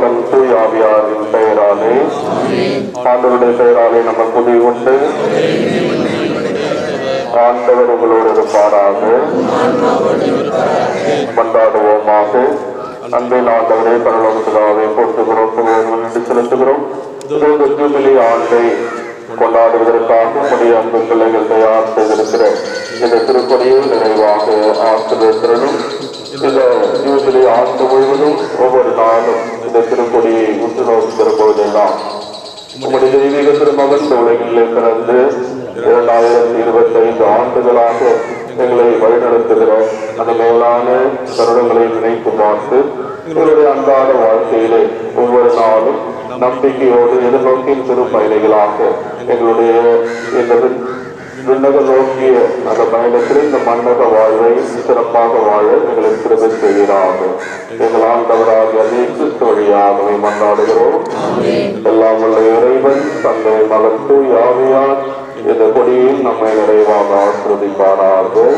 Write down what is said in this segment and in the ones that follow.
மகன் தூய் ஆவியாரின் பெயராலே ஆண்டவருடைய பெயராலே நம்ம புதி உண்டு. ஆண்டவர் உங்களோடு இருப்பாராக. கொண்டாடுவோமாக அன்பின் ஆண்டவரே பரலோகத்திலாவே போற்றுகிறோம் புகழும் செலுத்துகிறோம். ஜூபிலி ஆண்டை கொண்டாடுவதற்காக உடைய அன்பு பிள்ளைகள் தயார் செய்திருக்கிற இந்த திருப்பணியை நிறைவாக ஆசிரியர்களும் இந்த ஆண்டு முழுவதும் ஒவ்வொரு நாளும் இந்த திருப்பணியை உற்று நோக்குகிற பொழுதெல்லாம் உங்களுடைய தெய்வீக திருமகன் இந்த உலகிலே பிறந்து இரண்டாயிரத்தி இருபத்தி ஐந்து ஆண்டுகளாக எங்களை வழிநடத்துகிற அந்த மேலான தருணங்களை நினைத்து பார்த்து எங்களுடைய அன்றாட வாழ்க்கையிலே ஒவ்வொரு நாளும் நம்பிக்கையோடு எதிர்நோக்கின் திருப்பயணிகளாக எங்களுடைய இந்த விண்ணக நோக்கிய அந்த பயணத்தில் இந்த மன்னக வாழ்வை சிறப்பாக வாழ எங்களை கிருபை செய்கிறாக எங்கள் ஆண்டவராக கிறிஸ்து வழியாகவே மன்றாடுகிறோம். எல்லாம் உள்ள இறைவன் தன்னை மகன் தூய் இந்த கொடியில் நம்மை நிறைவாக ஆசிரதிப்பாரார்கள்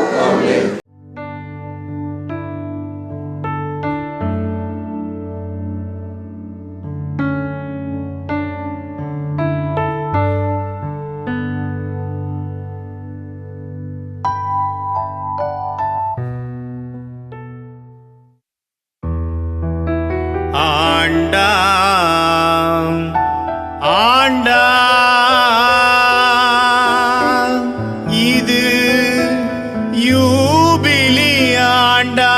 ஆண்டாம் ஆண்டா இது யூபிலி ஆண்டா.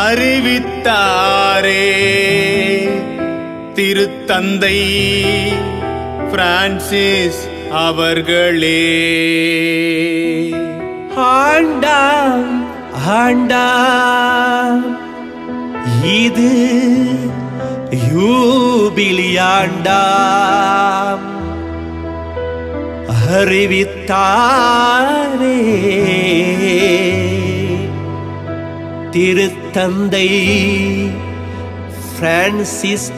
அறிவித்தாரே திருத்தந்தை பிரான்சிஸ் அவர்களே. ஆண்டா. ஆண்டாம் இது யூபிலியாண்டாம் அறிவித்தாரே. திருத்தந்தை பிரான்சிஸ்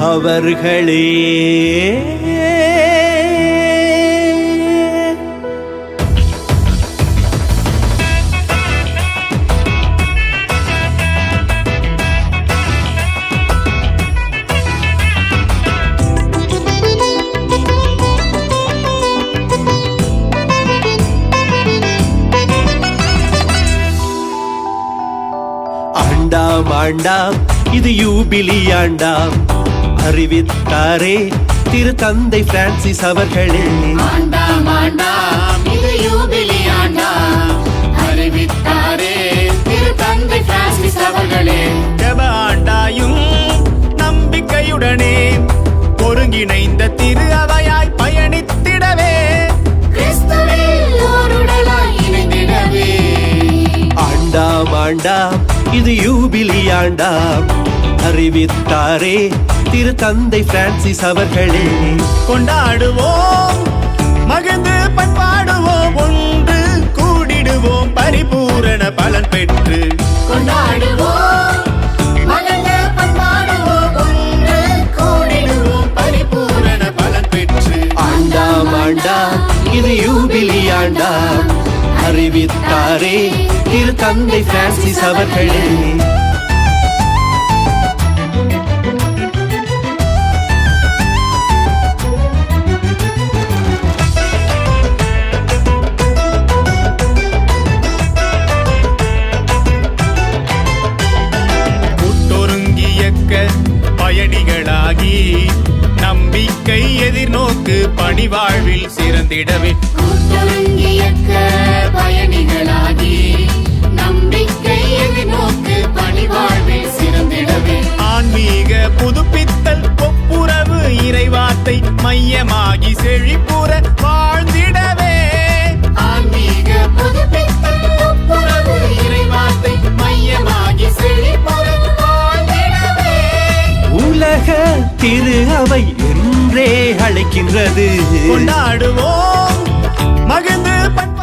அவர்களே. ஆண்டாம். ஆண்டாம் இது யூபிலி ஆண்டாம் அறிவித்தாரே திரு தந்தை பிரான்சிஸ் அவர்களே. ஆண்டாம் ஆண்டாம். இது யூபிலி ஆண்டாம் அறிவித்தாரே திரு தந்தை பிரான்சிஸ் அவர்களே. ஜெப ஆண்டாயும் நம்பிக்கையுடனே ஒருங்கிணைந்த திரு அவையாய் பயணித்திடவே. கிறிஸ்துவில் ஓருடலாய் இணைந்திடவே. ஆண்டாம் ஆண்டாம். இது யூபிலி ஆண்டாம் அறிவித்தாரே திரு தந்தை பிரான்சிஸ் அவர்களே. கொண்டாடுவோம் மகிழ்ந்து பண்பாடுவோம் ஒன்று கூடிடுவோம் பரிபூரண பலன் பெற்று. கொண்டாடுவோம் மகிழ்ந்து பண்பாடுவோம் ஒன்று கூடிடுவோம் பரிபூரண பலன் பெற்று. ஆண்டாம் ஆண்டாம் இது யூபிலி ஆண்டாம் அறிவித்தாரே. திரு தந்தை பிரான்சிஸ் அவர்களே. பயணிகளாகி நம்பிக்கை எதிர்நோக்கு பணிவாழ்வில் சே கூட்டொருங்கியக்க பயணிகளாகி நம்பிக்கை எதிர்நோக்கு பணிவாழ்வில் சிறந்திடவே. ஆன்மீக புதுப்பித்தல் ஒப்புரவு இறைவார்த்தை மையமாகி செழிப்புற வாழ்ந்திடவே. ஆன்மீக புதுப்பித்தல் ஒப்புரவு இறைவார்த்தை மையமாகி செழிப்புற வாழ்ந்திடவே. உலக திரு அவை என்றே அழைக்கின்றது. கொண்டாடுவோம். மகிழ்ந்து பண்பாடுவோம்